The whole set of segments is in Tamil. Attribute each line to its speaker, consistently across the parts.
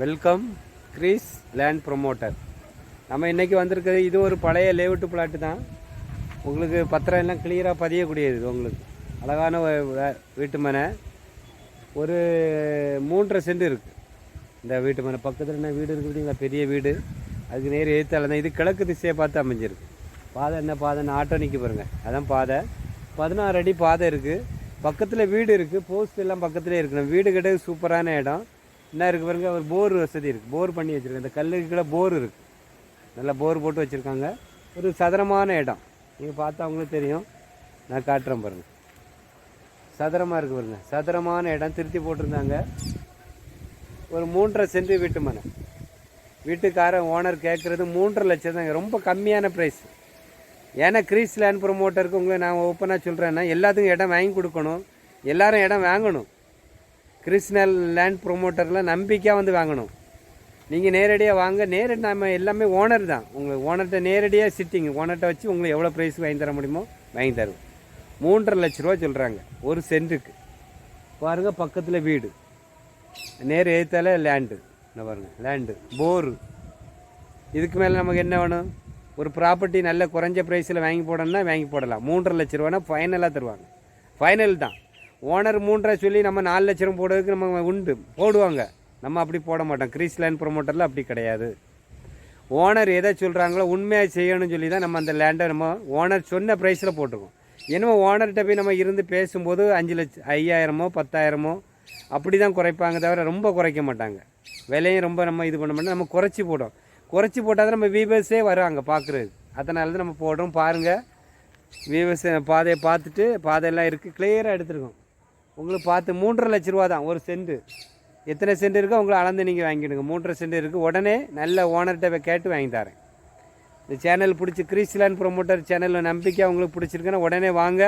Speaker 1: வெல்கம் கிரீஸ் லேண்ட் ப்ரொமோட்டர் நம்ம இன்றைக்கி வந்திருக்கிறது இது ஒரு பழைய லேவுட்டு பிளாட்டு தான். உங்களுக்கு பத்திரம் எல்லாம் கிளியராக பதியக்கூடியது உங்களுக்கு. அழகான வீட்டு மனை. ஒரு மூன்றரை சென்ட் இருக்குது இந்த வீட்டு மனை பக்கத்தில் என்ன வீடு இருக்குது பெரிய வீடு. அதுக்கு நேர் எழுத்தாளர் தான். இது கிழக்கு திசையை பார்த்து அமைஞ்சிருக்கு. பாதை என்ன? பாதைன்னு ஆட்டோ நிற்க பாருங்கள் அதான் பாதை. பதினாறு அடி பாதை இருக்குது பக்கத்தில் வீடு இருக்குது போஸ்ட் எல்லாம் பக்கத்துலேயே இருக்கணும் வீடு கிட்ட சூப்பரான இடம். என்ன இருக்குது பாருங்க ஒரு போர் வசதி இருக்குது போர் பண்ணி வச்சுருக்கேன் இந்த கல்லுக்கு கீழே போர் இருக்குது நல்லா போர் போட்டு வச்சுருக்காங்க. ஒரு சதுரமான இடம். நீங்கள் பார்த்தா அவங்களுக்கு தெரியும். நான் காட்டுறேன் பாருங்கள் சதுரமாக இருக்குது பாருங்க. சதுரமான இடம். திருத்தி போட்டிருந்தாங்க. ஒரு மூன்றரை சென்ட் வீட்டு மனை. வீட்டுக்காரன் ஓனர் கேட்குறது மூன்றரை லட்சம் தாங்க ரொம்ப கம்மியான ப்ரைஸ் ஏன்னா கிரீஸ் லேண்ட் ப்ரொமோட்டருக்கு உங்களை நான் ஓப்பனாக சொல்கிறேன்னா எல்லாத்துக்கும் இடம் வாங்கி கொடுக்கணும். எல்லாரும் இடம் வாங்கணும். கிறிஸ்னல் லேண்ட் ப்ரொமோட்டரில் நம்பிக்கையாக வந்து வாங்கணும். நீங்கள் நேரடியாக வாங்க நேரடி நம்ம எல்லாமே ஓனர் தான். உங்களுக்கு ஓனர்கிட்ட நேரடியாக சிட்டிங் ஓனர்கிட்ட வச்சு உங்களுக்கு எவ்வளோ ப்ரைஸ் வாங்கி தர முடியுமோ வாங்கி தருவோம். மூன்றரை லட்ச ரூபா சொல்கிறாங்க ஒரு சென்ட்டுக்கு பாருங்கள் பக்கத்தில் வீடு. நேர் எழுத்தால லேண்டு என்ன பாருங்கள் லேண்டு போரு. இதுக்கு மேலே நமக்கு என்ன வேணும்? ஒரு ப்ராப்பர்ட்டி நல்ல குறைஞ்ச ப்ரைஸில் வாங்கி போடணும்னா வாங்கி போடலாம். மூன்றரை லட்ச ரூபானா ஃபைனலாக தருவாங்க. ஃபைனல் தான். ஓனர் மூன்றரை சொல்லி நம்ம நாலு லட்ச ரூபா போடுறதுக்கு நம்ம உண்டு. போடுவாங்க. நம்ம அப்படி போட மாட்டோம். கிரீஸ் லேண்ட் ப்ரொமோட்டரில் அப்படி கிடையாது. ஓனர் எதை சொல்கிறாங்களோ உண்மையாக செய்யணும்னு சொல்லி தான் நம்ம அந்த லேண்டை நம்ம ஓனர் சொன்ன ப்ரைஸில் போட்டிருக்கோம் என்னமோ ஓனர்கிட்ட போய் நம்ம இருந்து பேசும்போது அஞ்சு லட்சம் ஐயாயிரமோ பத்தாயிரமோ அப்படி தான் குறைப்பாங்க தவிர ரொம்ப குறைக்க மாட்டாங்க. விலையும் ரொம்ப நம்ம இது பண்ண மாட்டோம். நம்ம குறைச்சி போடும் குறைச்சி போட்டால் தான் நம்ம வீவர்ஸே வராங்க பார்க்குறது அதனால தான் நம்ம போடுறோம். பாருங்கள் வீவர்ஸ் பாதையை பார்த்துட்டு பாதையெல்லாம் இருக்குது கிளியராக எடுத்துருக்கோம். உங்களுக்கு பார்த்து மூன்றரை லட்ச ரூபா தான் ஒரு சென்ட்டு எத்தனை சென்ட் இருக்கோ உங்களை அளந்து நீங்கள் வாங்கிடுங்க. மூன்றரை சென்ட் இருக்குது உடனே நல்ல ஓனர்கிட்ட கேட்டு வாங்கி தரேன். இந்த சேனல் பிடிச்சி கிறிஸ்லான் ப்ரொமோட்டர் சேனலில் நம்பிக்கை உங்களுக்கு பிடிச்சிருக்குன்னா உடனே வாங்க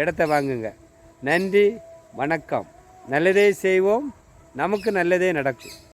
Speaker 1: இடத்த வாங்குங்க. நன்றி வணக்கம். நல்லதே செய்வோம். நமக்கு நல்லதே நடக்கும்.